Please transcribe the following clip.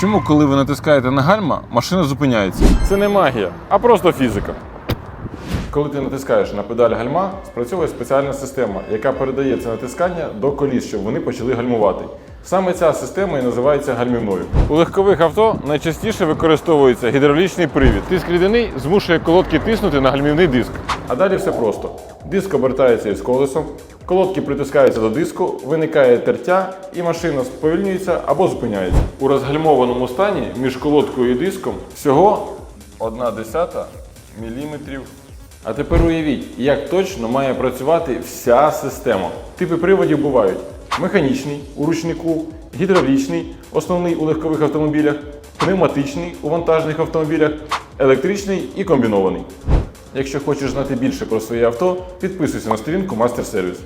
Чому, коли ви натискаєте на гальма, машина зупиняється? Це не магія, а просто фізика. Коли ти натискаєш на педаль гальма, спрацьовує спеціальна система, яка передає це натискання до коліс, щоб вони почали гальмувати. Саме ця система і називається гальмівною. У легкових авто найчастіше використовується гідравлічний привід. Тиск рідини змушує колодки тиснути на гальмівний диск. А далі все просто. Диск обертається із колесом, колодки притискаються до диску, виникає тертя, і машина сповільнюється або зупиняється. У розгальмованому стані між колодкою і диском всього 1 десята міліметрів а тепер уявіть, як точно має працювати вся система. Типи приводів бувають: механічний у ручнику, гідравлічний, основний у легкових автомобілях, пневматичний у вантажних автомобілях, електричний і комбінований. Якщо хочеш знати більше про своє авто, підписуйся на сторінку Мастер Сервіс.